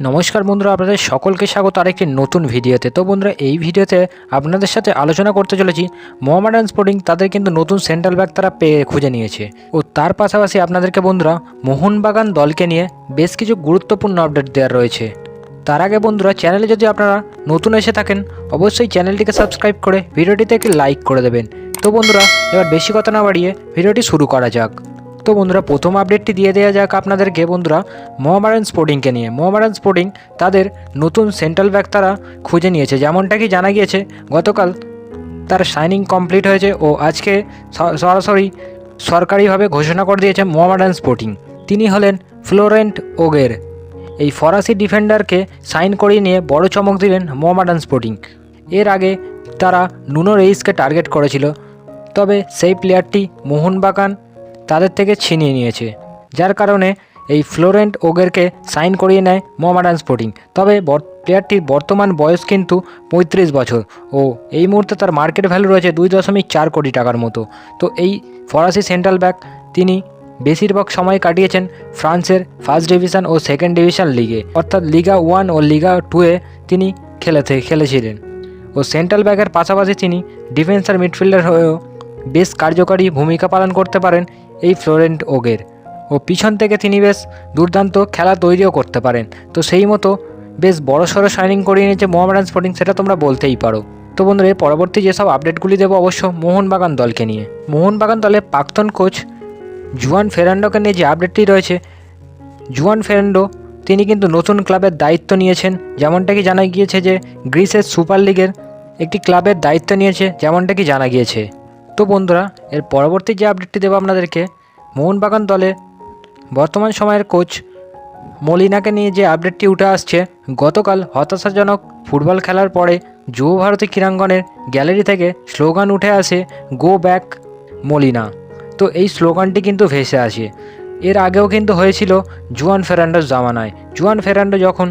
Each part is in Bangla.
নমস্কার বন্ধুরা, আপনাদের সকলকে স্বাগত আরেকটি নতুন ভিডিওতে। তো বন্ধুরা, এই ভিডিওতে আপনাদের সাথে আলোচনা করতে চলেছি মোহামেডান স্পোর্টিং, তাদের কিন্তু নতুন সেন্ট্রাল ব্যাগ তারা পেয়ে খুঁজে নিয়েছে। ও তার পাশাপাশি আপনাদেরকে বন্ধুরা, মোহনবাগান দলকে নিয়ে বেশ কিছু গুরুত্বপূর্ণ আপডেট দেওয়ার রয়েছে। তার আগে বন্ধুরা, চ্যানেলে যদি আপনারা নতুন এসে থাকেন, অবশ্যই চ্যানেলটিকে সাবস্ক্রাইব করে ভিডিওটিতে একটি লাইক করে দেবেন। তো বন্ধুরা, এবার বেশি কথা না বাড়িয়ে ভিডিওটি শুরু করা যাক। তো বন্ধুরা, প্রথম আপডেটটি দিয়ে দেওয়া যাক আপনাদেরকে বন্ধুরা মোহামেডান স্পোর্টিংকে নিয়ে। মোহামেডান স্পোর্টিং তাদের নতুন সেন্ট্রাল ব্যাগ তারা খুঁজে নিয়েছে। যেমনটা কি জানা গিয়েছে, গতকাল তার শাইনিং কমপ্লিট হয়েছে ও আজকে সরাসরি সরকারিভাবে ঘোষণা করে দিয়েছে মোহামেডান স্পোর্টিং তিনি হলেন ফ্লোরেন্ট ওগের। এই ফরাসি ডিফেন্ডারকে সাইন করিয়ে নিয়ে বড় চমক দিলেন মোহামেডান স্পোর্টিং এর আগে তারা নুনো রেইসকে টার্গেট করেছিল। তবে সেই প্লেয়ারটি মোহনবাগান তাদের থেকে ছিনিয়ে নিয়েছে। যার কারণে এই ফ্লোরেন্ট ওগেরকে সাইন করিয়ে নেয় মোহামেডান স্পোর্টিং। তবে প্লেয়ারটির বর্তমান বয়স কিন্তু পঁয়ত্রিশ বছর ও এই মুহূর্তে তার মার্কেট ভ্যালু রয়েছে দুই দশমিক চার কোটি টাকার মতো। তো এই ফরাসি সেন্ট্রাল ব্যাক তিনি বেশিরভাগ সময় কাটিয়েছেন ফ্রান্সের ফার্স্ট ডিভিশন ও সেকেন্ড ডিভিশন লিগে। অর্থাৎ লিগা ওয়ান ও লিগা টুয়ে তিনি খেলেতে খেলেছিলেন। ও সেন্ট্রাল ব্যাকের পাশাপাশি তিনি ডিফেন্সার মিডফিল্ডার হয়েও বেশ কার্যকরী ভূমিকা পালন করতে পারেন এই ফ্লোরেন্ট ওগের। ও পিছন থেকে তিনি বেশ দুর্দান্ত খেলা তৈরিও করতে পারেন। তো সেই মতো বেশ বড় সড়ো শাইনিং করিয়ে নিয়েছে মোহামেডান স্পোর্টিং, সেটা তোমরা বলতেই পারো। তো বন্ধুরা, এর পরবর্তী যেসব আপডেটগুলি দেবো অবশ্য মোহনবাগান দলকে নিয়ে। মোহনবাগান দলের প্রাক্তন কোচ জুয়ান ফেরান্ডোকে নিয়ে যে আপডেটটি রয়েছে, জুয়ান ফেরান্ডো তিনি কিন্তু নতুন ক্লাবের দায়িত্ব নিয়েছেন। যেমনটা কি জানা গিয়েছে যে গ্রিসের সুপার লিগের একটি ক্লাবের দায়িত্ব নিয়েছে, যেমনটা কি জানা গিয়েছে? তো বন্ধুরা, এর পরবর্তী যে আপডেটটি দেবো আপনাদেরকে, মোহনবাগান দলে বর্তমান সময়ের কোচ মলিনাকে নিয়ে যে আপডেটটি উঠে আসছে, গতকাল হতাশাজনক ফুটবল খেলার পরে যুব ভারতী ক্রীড়াঙ্গনের গ্যালারি থেকে স্লোগান উঠে আসে গো ব্যাক মলিনা। তো এই স্লোগানটি কিন্তু ভেসে আসে। এর আগেও কিন্তু হয়েছিল জুয়ান ফেরান্ডোর জামানায়। জুয়ান ফেরান্ডো যখন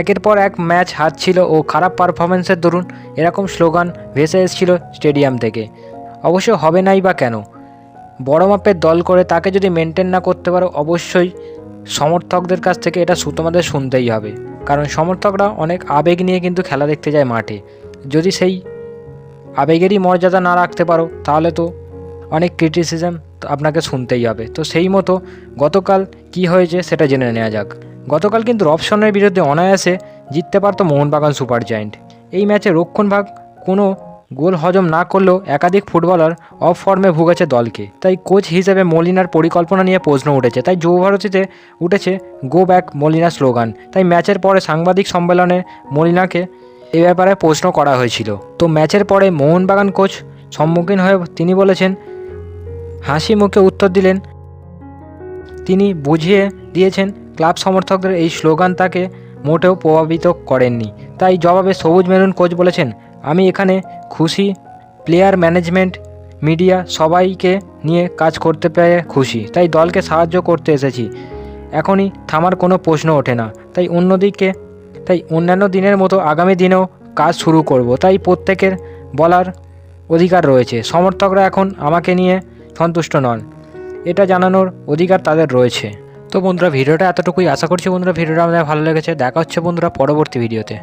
একের পর এক ম্যাচ হারছিল ও খারাপ পারফরমেন্সের দরুন এরকম স্লোগান ভেসে এসেছিল স্টেডিয়াম থেকে। অবশ্য হবে নাই বা কেন? বড় মাপের দল করে তাকে যদি মেনটেন না করতে পারো, অবশ্যই সমর্থকদের কাছ থেকে এটা তোমাদের শুনতেই হবে। কারণ সমর্থকরা অনেক আবেগ নিয়ে কিন্তু খেলা দেখতে যায় মাঠে। যদি সেই আবেগেরই মর্যাদা না রাখতে পারো, তাহলে তো অনেক ক্রিটিসিজম আপনাকে শুনতেই হবে। তো সেই মতো গতকাল কি হয়েছে সেটা জেনে নেওয়া যাক। গতকাল কিন্তু রবসনের বিরুদ্ধে অনায়াসে জিততে পারতো মোহনবাগান সুপার জায়েন্ট। এই ম্যাচে রক্ষণভাগ কোনো গোল হজম না করলেও একাধিক ফুটবলার অফ ফর্মে ভুগেছে দলকে। তাই কোচ হিসেবে মলিনার পরিকল্পনা নিয়ে প্রশ্ন উঠেছে। তাই যুব ভারতীতে উঠেছে গো ব্যাক মলিনা স্লোগান। তাই ম্যাচের পরে সাংবাদিক সম্মেলনে মলিনাকে এ ব্যাপারে প্রশ্ন করা হয়েছিল। তো ম্যাচের পরে মোহনবাগান কোচ সম্মুখীন হয়ে তিনি বলেছেন, হাসি মুখে উত্তর দিলেন। তিনি বুঝিয়ে দিয়েছেন, ক্লাব সমর্থকদের এই স্লোগান তাকে মোটেও প্রভাবিত করেননি। তাই জবাবে সবুজ মেরুন কোচ বলেছেন আমি এখানে খুশি। প্লেয়ার ম্যানেজমেন্ট, মিডিয়া সবাইকে নিয়ে কাজ করতে পেরে খুশি। তাই দলকে সাহায্য করতে এসেছি। এখনই থামার কোনো প্রশ্ন ওঠে না। তাই অন্যদিকে, তাই অন্যান্য দিনের মতো আগামী দিনেও কাজ শুরু করব। তাই প্রত্যেকের বলার অধিকার রয়েছে। সমর্থকরা এখন আমাকে নিয়ে সন্তুষ্ট নন। এটা জানানোর অধিকার তাদের রয়েছে। তো বন্ধুরা, ভিডিওটা এতটুকুই। আশা করছি বন্ধুরা, ভিডিওটা আমাদের ভালো লেগেছে। দেখা হচ্ছে বন্ধুরা পরবর্তী ভিডিওতে।